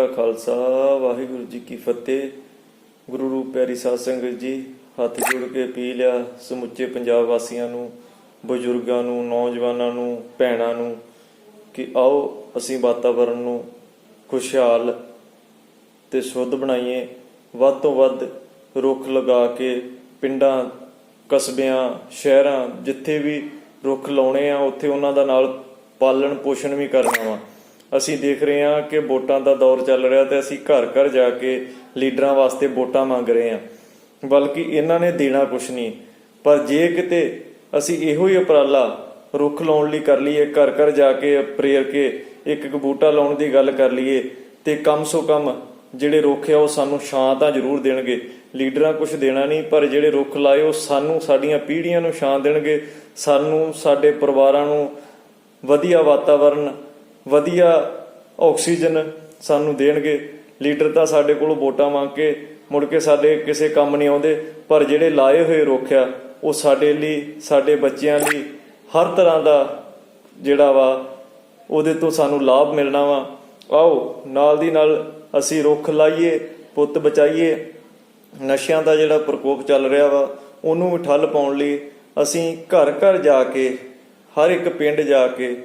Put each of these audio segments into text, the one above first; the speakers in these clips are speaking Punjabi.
ਕਾ ਖਾਲਸਾ, ਵਾਹਿਗੁਰੂ ਜੀ ਕੀ ਫਤਿਹ। ਗੁਰੂ ਰੂਪ ਪਿਆਰੀ ਸਾਧ ਸੰਗਤ ਜੀ, ਹੱਥ ਜੋੜ ਕੇ ਪੀ ਲਿਆ ਸਮੁੱਚੇ ਪੰਜਾਬ ਵਾਸੀਆਂ ਨੂੰ, ਬਜ਼ੁਰਗਾਂ ਨੂੰ, ਨੌਜਵਾਨਾਂ ਨੂੰ, ਭੈਣਾਂ ਨੂੰ ਕਿ ਆਓ ਅਸੀਂ ਵਾਤਾਵਰਣ ਨੂੰ ਖੁਸ਼ਹਾਲ ਤੇ ਸ਼ੁੱਧ ਬਣਾਈਏ। ਵੱਧ ਤੋਂ ਵੱਧ ਰੁੱਖ ਲਗਾ ਕੇ ਪਿੰਡਾਂ, ਕਸਬਿਆਂ, ਸ਼ਹਿਰਾਂ ਜਿੱਥੇ ਵੀ ਰੁੱਖ ਲਾਉਣੇ ਆ, ਉੱਥੇ ਉਹਨਾਂ ਦਾ ਨਾਲ ਪਾਲਣ ਪੋਸ਼ਣ ਵੀ ਕਰਨਾ ਵਾ। ਅਸੀਂ ਦੇਖ ਰਹੇ ਹਾਂ ਕਿ ਵੋਟਾਂ ਦਾ ਦੌਰ ਚੱਲ ਰਿਹਾ ਤੇ ਅਸੀਂ ਘਰ ਘਰ ਜਾ ਕੇ ਲੀਡਰਾਂ ਵਾਸਤੇ ਵੋਟਾਂ ਮੰਗ ਰਹੇ ਹਾਂ। ਬਲਕਿ ਇਹਨਾਂ ਨੇ ਦੇਣਾ ਕੁਛ ਨਹੀਂ। ਪਰ ਜੇ ਕਿਤੇ ਅਸੀਂ ਇਹੋ ਹੀ ਉਪਰਾਲਾ ਰੁੱਖ ਲਾਉਣ ਲਈ ਕਰ ਲਈਏ, ਘਰ ਘਰ ਜਾ ਕੇ ਪ੍ਰੇਰ ਕੇ ਇੱਕ ਇੱਕ ਬੂਟਾ ਲਾਉਣ ਦੀ ਗੱਲ ਕਰ ਲਈਏ, ਤੇ ਕਮ ਸੋ ਕਮ ਜਿਹੜੇ ਰੁੱਖ ਆ ਉਹ ਸਾਨੂੰ ਛਾਂ ਤਾਂ ਜ਼ਰੂਰ ਦੇਣਗੇ। ਲੀਡਰਾਂ ਕੁਝ ਦੇਣਾ ਨਹੀਂ, ਪਰ ਜਿਹੜੇ ਰੁੱਖ ਲਾਏ ਉਹ ਸਾਨੂੰ, ਸਾਡੀਆਂ ਪੀੜ੍ਹੀਆਂ ਨੂੰ ਛਾਂ ਦੇਣਗੇ। ਸਾਨੂੰ, ਸਾਡੇ ਪਰਿਵਾਰਾਂ ਨੂੰ ਵਧੀਆ ਵਾਤਾਵਰਨ ਵਧੀਆ ਆਕਸੀਜਨ ਸਾਨੂੰ ਦੇਣਗੇ। ਲੀਡਰ ਤਾਂ ਸਾਡੇ ਕੋਲੋਂ ਵੋਟਾਂ ਮੰਗ ਕੇ ਮੁੜ ਕੇ ਸਾਡੇ ਕਿਸੇ ਕੰਮ ਨਹੀਂ ਆਉਂਦੇ, ਪਰ ਜਿਹੜੇ ਲਾਏ ਹੋਏ ਰੁੱਖ ਆ, ਉਹ ਸਾਡੇ ਲਈ, ਸਾਡੇ ਬੱਚਿਆਂ ਲਈ ਹਰ ਤਰ੍ਹਾਂ ਦਾ ਜਿਹੜਾ ਵਾ, ਉਹਦੇ ਤੋਂ ਸਾਨੂੰ ਲਾਭ ਮਿਲਣਾ ਵਾ। ਆਓ, ਨਾਲ ਦੀ ਨਾਲ ਅਸੀਂ ਰੁੱਖ ਲਾਈਏ, ਪੁੱਤ ਬਚਾਈਏ। ਨਸ਼ਿਆਂ ਦਾ ਜਿਹੜਾ ਪ੍ਰਕੋਪ ਚੱਲ ਰਿਹਾ ਵਾ, ਉਹਨੂੰ ਵੀ ਠੱਲ ਪਾਉਣ ਲਈ ਅਸੀਂ ਘਰ ਘਰ ਜਾ ਕੇ, ਹਰ ਇੱਕ ਪਿੰਡ ਜਾ ਕੇ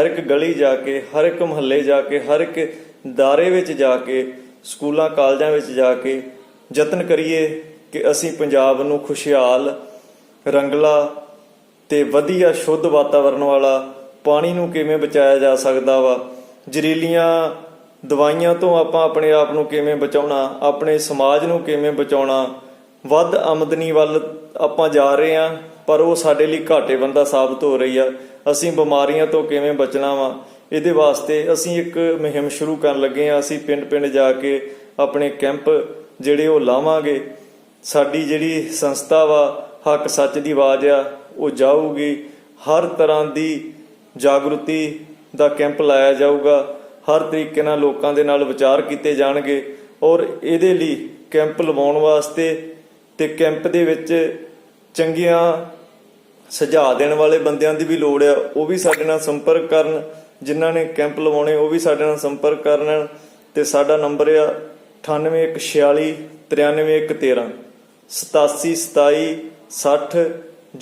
ਹਰ ਇੱਕ ਗਲੀ ਜਾ ਕੇ, ਹਰ ਇੱਕ ਮਹੱਲੇ ਜਾ ਕੇ, ਹਰ ਇੱਕ ਦਾਰੇ ਵਿੱਚ ਜਾ ਕੇ, ਸਕੂਲਾਂ, ਕਾਲਜਾਂ ਵਿੱਚ ਜਾ ਕੇ ਯਤਨ ਕਰੀਏ ਕਿ ਅਸੀਂ ਪੰਜਾਬ ਨੂੰ ਖੁਸ਼ਹਾਲ, ਰੰਗਲਾ ਤੇ ਵਧੀਆ, ਸ਼ੁੱਧ ਵਾਤਾਵਰਣ ਵਾਲਾ ਪਾਣੀ ਨੂੰ ਕਿਵੇਂ ਬਚਾਇਆ ਜਾ ਸਕਦਾ ਵਾ? ਜ਼ਹਿਰੀਲੀਆਂ ਦਵਾਈਆਂ ਤੋਂ ਆਪਾਂ ਆਪਣੇ ਆਪ ਨੂੰ ਕਿਵੇਂ ਬਚਾਉਣਾ? ਆਪਣੇ ਸਮਾਜ ਨੂੰ ਕਿਵੇਂ ਬਚਾਉਣਾ? ਵੱਧ ਆਮਦਨੀ ਵੱਲ ਆਪਾਂ ਜਾ ਰਹੇ ਹਾਂ, ਪਰ ਉਹ ਸਾਡੇ ਲਈ ਘਾਟੇ ਬੰਦਾ ਸਾਬਤ ਹੋ ਰਹੀ ਆ। ਅਸੀਂ ਬਿਮਾਰੀਆਂ ਤੋਂ ਕਿਵੇਂ ਬਚਣਾ ਵਾ? ਇਹਦੇ ਵਾਸਤੇ ਅਸੀਂ ਇੱਕ ਮੁਹਿੰਮ ਸ਼ੁਰੂ ਕਰਨ ਲੱਗੇ ਆ ਅਸੀਂ ਪਿੰਡ-ਪਿੰਡ ਜਾ ਕੇ ਆਪਣੇ ਕੈਂਪ ਜਿਹੜੇ ਉਹ ਲਾਵਾਂਗੇ। ਸਾਡੀ ਜਿਹੜੀ ਸੰਸਥਾ ਵਾ, ਹੱਕ ਸੱਚ ਦੀ ਆਵਾਜ਼ ਆ, ਉਹ ਜਾਊਗੀ। ਹਰ ਤਰ੍ਹਾਂ ਦੀ ਜਾਗਰੂਤੀ ਦਾ ਕੈਂਪ ਲਾਇਆ ਜਾਊਗਾ। ਹਰ ਤਰੀਕੇ ਨਾਲ ਲੋਕਾਂ ਦੇ ਨਾਲ ਵਿਚਾਰ ਕੀਤੇ ਜਾਣਗੇ। ਔਰ ਇਹਦੇ ਲਈ ਕੈਂਪ ਲਵਾਉਣ ਵਾਸਤੇ ਤੇ ਕੈਂਪ ਦੇ ਵਿੱਚ ਚੰਗੀਆਂ ਸੁਝਾਅ ਦੇਣ ਵਾਲੇ ਬੰਦਿਆਂ ਦੀ ਵੀ ਲੋੜ ਆ, ਉਹ ਵੀ ਸਾਡੇ ਨਾਲ ਸੰਪਰਕ ਕਰਨ, ਜਿਨ੍ਹਾਂ ਨੇ ਕੈਂਪ ਲਵਾਉਣੇ, ਉਹ ਵੀ ਸਾਡੇ ਨਾਲ ਸੰਪਰਕ ਕਰਨ ਤੇ ਸਾਡਾ ਨੰਬਰ ਆ 9816 93113 8727 60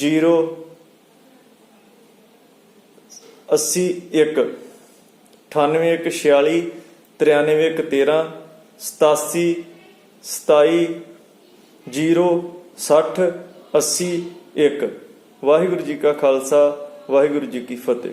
0 81 9816 93113 87 27 0 60 80 1 ਵਾਹਿਗੁਰੂ ਜੀ ਕਾ ਖਾਲਸਾ ਵਾਹਿਗੁਰੂ ਜੀ ਕੀ ਫਤਿਹ।